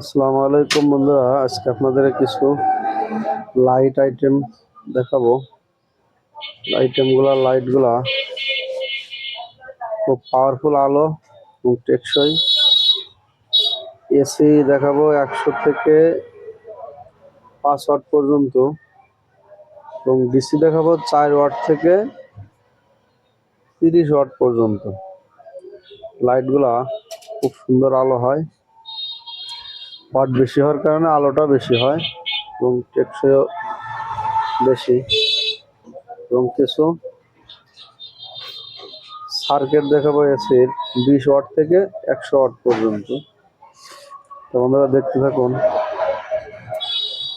আসসালামু আলাইকুম বন্ধুরা, আজকে আপনাদের কিছু লাইট আইটেম দেখাবো। আইটেমগুলা লাইটগুলা খুব পাওয়ারফুল আলো এবং টেকসই। এসি দেখাবো একশো থেকে পাঁচ ওয়াট পর্যন্ত এবং ডিসি দেখাবো চার ওয়াট থেকে তিরিশ ওয়াট পর্যন্ত। লাইটগুলা খুব সুন্দর আলো হয়। ওয়াট বেশি হওয়ার কারণে আলোটা বেশি হয় এবং টেকসইও বেশি। এবং কিছু সার্কিট দেখাবো, এসির বিশ ওয়াট থেকে একশো ওয়াট পর্যন্ত। তো বন্ধুরা, দেখতে থাকুন।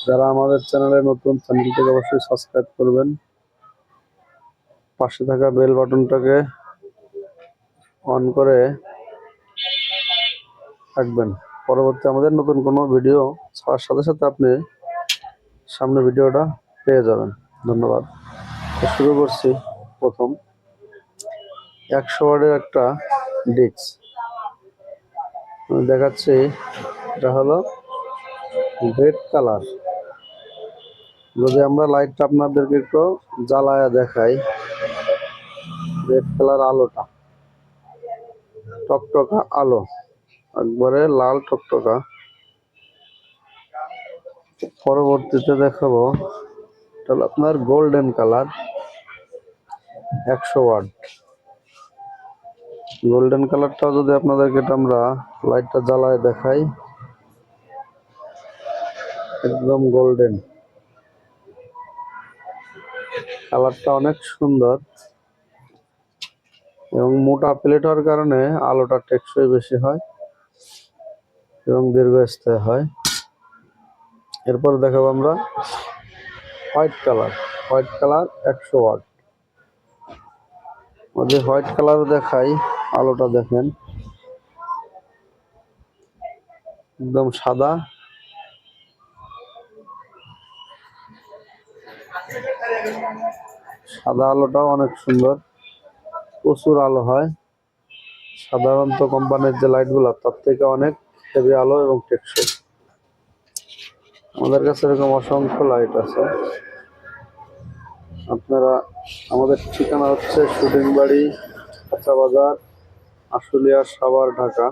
যারা আমাদের চ্যানেলে নতুন, চ্যানেলটিকে অবশ্যই সাবস্ক্রাইব করবেন। পাশে থাকা বেল বাটনটাকে অন করে রাখবেন। পরবর্তী আমাদের নতুন কোনো ভিডিও ছাড়ার সাথে সাথে আপনি সামনে ভিডিওটা পেয়ে যাবেন। ধন্যবাদ। শুরু করছি প্রথম। একশো ওয়ার্ডের একটা ডিস্ক। দেখাচ্ছি, এটা হলো রেড কালার যদি আমরা লাইটটা আপনাদেরকে একটু জ্বালায়া দেখাই রেড কালার আলোটা। টকটকা আলো। একবারে লাল টকটকা। পরবর্তীতে দেখাবো এটা হলো আপনার গোল্ডেন কালার একশো ওয়াট গোল্ডেন কালারটাও যদি আপনাদেরকে এটা আমরা লাইটটা জ্বালায় দেখাই, একদম গোল্ডেন কালারটা অনেক সুন্দর এবং মোটা প্লেট হওয়ার কারণে আলোটা টেকসই বেশি হয়। এবং দীর্ঘস্থায়ী হয়। এরপর দেখাবো আমরা হোয়াইট কালার। হোয়াইট কালার একশো ওয়াট। যে হোয়াইট কালার দেখাই, আলোটা দেখেন। একদম সাদা। সাদা আলোটাও অনেক সুন্দর। প্রচুর আলো হয়। সাধারণত কোম্পানির যে লাইটগুলো, তার থেকে অনেক হেভি আলো এবং টেকসই। আমাদের কাছে এরকম অসংখ্য লাইট আছে। আপনারা, আমাদের ঠিকানা হচ্ছে শুটিং বাড়ি কাঁচা বাজার, আশুলিয়া, সাভার, ঢাকা।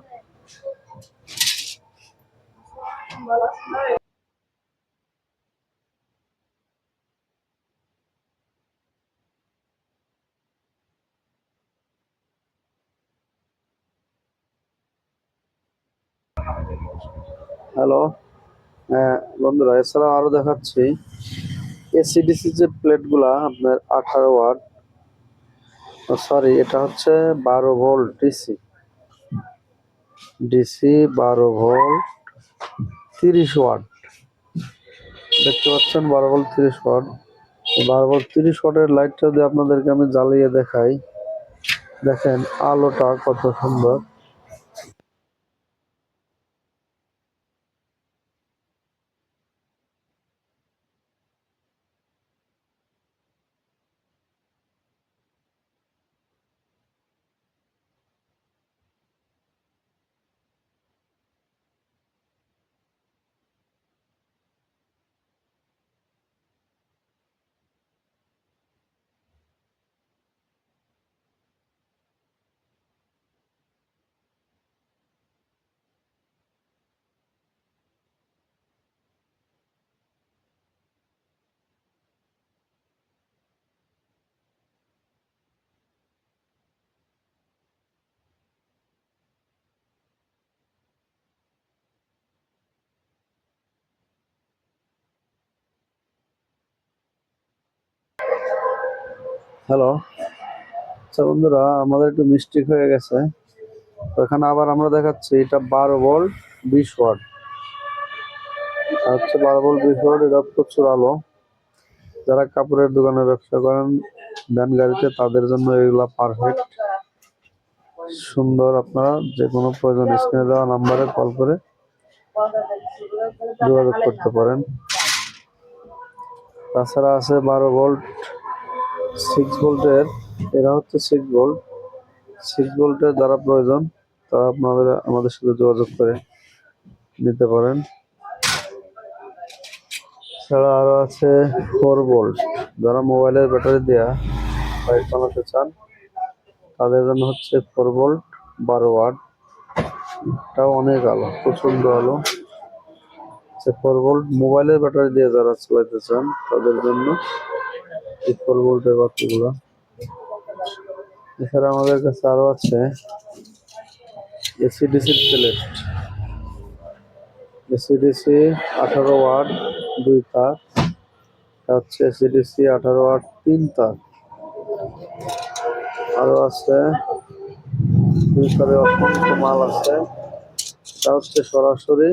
হ্যালো। হ্যাঁ বন্ধুরা এছাড়া আরও দেখাচ্ছি। এসিডিসি যে প্লেটগুলা, আপনার আঠারো ওয়াট সরি, এটা হচ্ছে বারো ভোল্ট ডিসি ডিসি বারো ভোল্ট তিরিশ ওয়াট। দেখতে পাচ্ছেন, বারো ভোল্ট তিরিশ ওয়াট। বারো ভোল্ট তিরিশ ওয়াটের লাইটটা যদি আপনাদেরকে আমি জ্বালিয়ে দেখাই, দেখেন, আলোটা কত সুন্দর। হ্যালো আচ্ছা বন্ধুরা, আমাদের একটু মিস্টেক হয়ে গেছে। তো এখানে আবার আমরা দেখাচ্ছি, এটা বারো ভোল্ট বিশ ওয়াট আর হচ্ছে বারো ভোল্ট বিশ ওয়াট এটা প্রচুর আলো। যারা কাপড়ের দোকানে ব্যবসা করেন, ভ্যান গাড়িতে, তাদের জন্য এগুলা পারফেক্ট সুন্দর আপনারা যে কোনো প্রয়োজন, স্ক্রিনে দেওয়া নাম্বারে কল করে যোগাযোগ করতে পারেন। তাছাড়া আছে বারো ভোল্ট সিক্স ভোল্টের এরা হচ্ছে সিক্স ভোল্ট সিক্স ভোল্টের যারা প্রয়োজন, তারা আপনাদের, আমাদের সাথে যোগাযোগ করে নিতে পারেন। এছাড়া আরও আছে ফোর ভোল্ট যারা মোবাইলের ব্যাটারি দেওয়া বাইক বানাতে চান, তাদের জন্য হচ্ছে ফোর ভোল্ট বারো ওয়াট এটাও অনেক আলো প্রচণ্ড আলো। ফোর ভোল্ট মোবাইলের ব্যাটারি দিয়ে যারা চালাতে চান, তাদের জন্য ফোর ভোল্টের বাতিগুলো এছাড়া আমাদের কাছে আরও আছে AC DC plate AC DC আঠারো ওয়াট, দুই তার। হচ্ছে এসিডিসি আঠারো ওয়াট, তিন তার। আরও আছে দুই তারে অসংখ্য মাল আছে। এটা হচ্ছে সরাসরি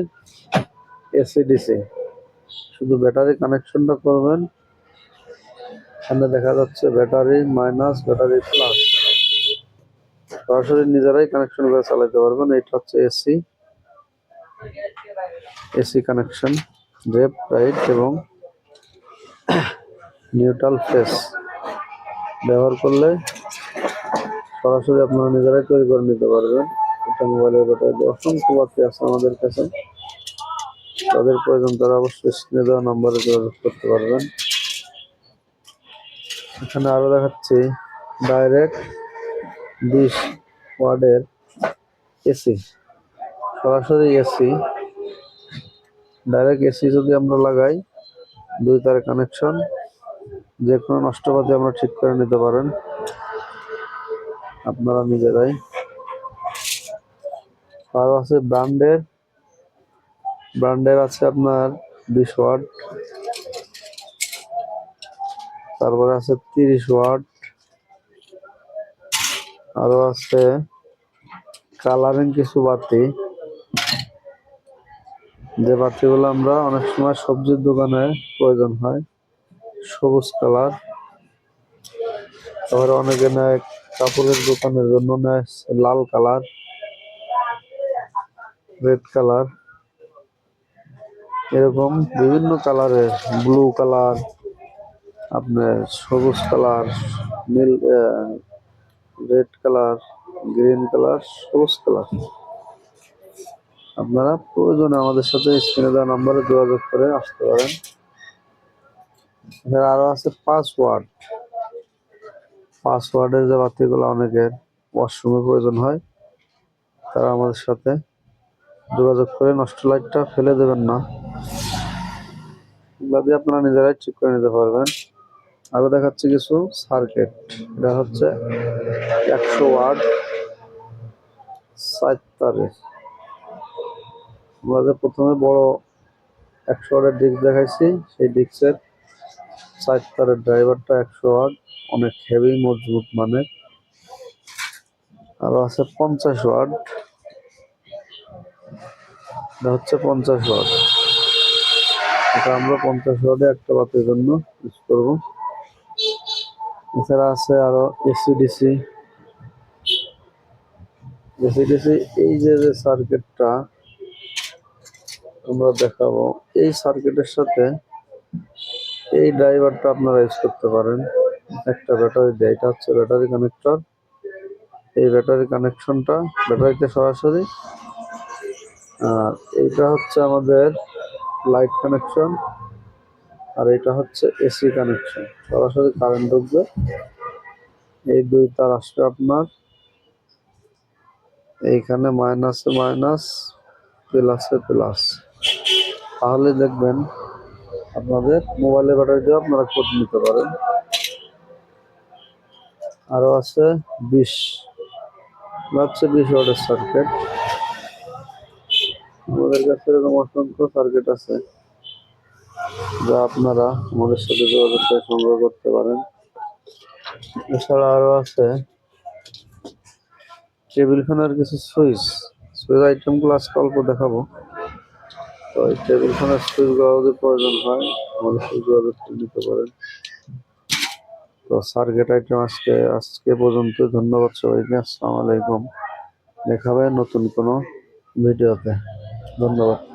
এসিডিসি শুধু ব্যাটারি কানেকশনটা করবেন এখানে দেখা যাচ্ছে ব্যাটারি মাইনাস, ব্যাটারি প্লাস। সরাসরি নিজেরাই কানেকশন করে চালাতে পারবেন। এটা হচ্ছে AC AC connection left right এবং নিউট্রাল ফেস ব্যবহার করলে সরাসরি আপনারা নিজেরাই তৈরি করে নিতে পারবেন। এটা মোবাইলের ব্যাটারি অসংখ্য বাতি আছে আমাদের কাছে। তাদের প্রয়োজন তারা অবশ্যই স্ক্রিনে দেওয়া নম্বরে যোগাযোগ করতে পারবেন। এখানে আরও দেখাচ্ছি ডাইরেক্ট বিশ ওয়ার্ডের এসি সরাসরি এসি ডাইরেক্ট এসি যদি আমরা লাগাই, দুই তার কানেকশন যে কোনো নষ্টপাতি আমরা ঠিক করে নিতে পারেন। আপনারা নিজেরাই। আরও আছে ব্র্যান্ডের ব্র্যান্ডের আছে আপনার বিশ ওয়াট তারপরে আছে তিরিশ ওয়াট। আরও আছে কালারিং কিছু বাতি। যে বাতিগুলো আমরা অনেক সময় সবজির দোকানে প্রয়োজন হয়, সবুজ কালার। তারপরে অনেকে নেয় কাপড়ের দোকানের জন্য নেয় লাল কালার রেড কালার। এরকম বিভিন্ন কালারের ব্লু কালার আপনার সবুজ কালার, নীল রেড কালার, গ্রিন কালার, সবুজ কালার। আপনারা প্রয়োজনে আমাদের সাথে স্ক্রিনে দেওয়া নাম্বারে যোগাযোগ করে আসতে পারেন। এখানে আরও আছে পাঁচ ওয়ার্ড পাঁচ ওয়ার্ডের যে বাতিগুলো অনেকের ওয়াশরুমে প্রয়োজন হয়, তারা আমাদের সাথে যোগাযোগ করে নষ্ট লাইটটা ফেলে দেবেন না। দিয়ে আপনারা নিজেরাই ঠিক করে নিতে পারবেন। আরও দেখাচ্ছে কিছু সার্কিট এটা হচ্ছে একশো ওয়াট সাত আমরা প্রথমে বড় একশো ওয়াটের ডিস্ক দেখাইছি, সেই ডিস্কের সাত তারের ড্রাইভারটা একশো ওয়াট, অনেক হেভি মজবুত মানের। আরও আছে পঞ্চাশ ওয়াট। এটা হচ্ছে পঞ্চাশ ওয়াট। এটা আমরা পঞ্চাশ ওয়াটে একটা বাতির জন্য ইউজ করব। এছাড়া আছে আরও এসিডিসি এসিডিসি এই যে যে সার্কিটটা আমরা দেখাবো, এই সার্কিটের সাথে এই ড্রাইভারটা আপনারা ইউজ করতে পারেন। একটা ব্যাটারি দেয়, এটা হচ্ছে ব্যাটারি কানেক্টর এই ব্যাটারি কানেকশনটা ব্যাটারিতে সরাসরি। আর এইটা হচ্ছে আমাদের লাইট কানেকশন আর এটা হচ্ছে এসি কানেকশন সরাসরি কারেন্ট ঢুকবে। এই দুই তার আসবে আপনার। এইখানে মাইনাসে মাইনাস প্লাসে প্লাস তাহলে দেখবেন আপনাদের মোবাইলের ব্যাটারি দিয়ে আপনারা কোড নিতে পারেন। আরও আছে বিশ। হচ্ছে বিশ ওয়াটের সার্কিট আমাদের কাছে এরকম অসংখ্য সার্কিট আছে। যা আপনারা আমাদের সাথে যোগাযোগ করে সংগ্রহ করতে পারেন। এছাড়া আরও আছে। টেবিল ফ্যানের কিছু সুইচ। সুইচ আইটেমগুলো আজকে অল্প দেখাবো। তো এই টেবিল ফ্যানের সুইচগুলো যদি প্রয়োজন হয়, আমাদের সাথে যোগাযোগ করে নিতে পারেন। তো সার্কিট আইটেম আজকে আজকে পর্যন্ত ধন্যবাদ সবাইকে। আসসালামু আলাইকুম। দেখাবে নতুন কোনো ভিডিওতে। ধন্যবাদ।